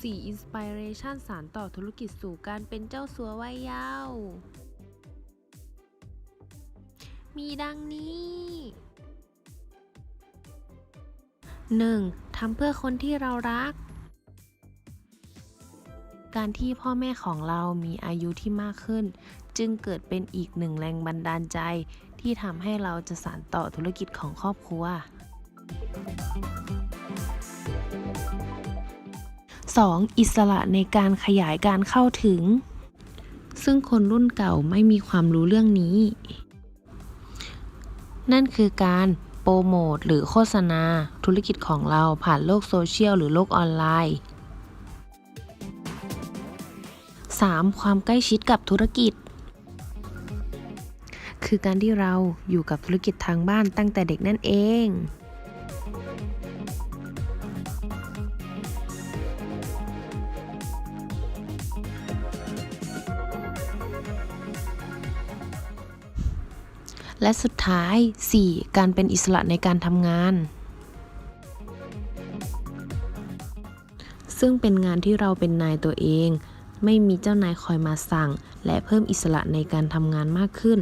4. Inspiration สารต่อธุรกิจสู่การเป็นเจ้าสัววัยเยาว์มีดังนี้ 1. ทำเพื่อคนที่เรารัก การที่พ่อแม่ของเรามีอายุที่มากขึ้น จึงเกิดเป็นอีกหนึ่งแรงบันดาลใจที่ทำให้เราจะสานต่อธุรกิจของครอบครัว 2. อิสระในการขยายการเข้าถึง ซึ่งคนรุ่นเก่าไม่มีความรู้เรื่องนี้ นั่นคือการโปรโมทหรือโฆษณา ธุรกิจของเราผ่านโลกโซเชียลหรือโลกออนไลน์ 3. ความใกล้ชิดกับธุรกิจ คือการที่เราอยู่กับธุรกิจทางบ้านตั้งแต่เด็กนั่นเอง และสุดท้าย 4. การเป็นอิสระในการทำงาน ซึ่งเป็นงานที่เราเป็นนายตัวเอง ไม่มีเจ้านายคอยมาสั่ง และเพิ่มอิสระในการทำงานมากขึ้น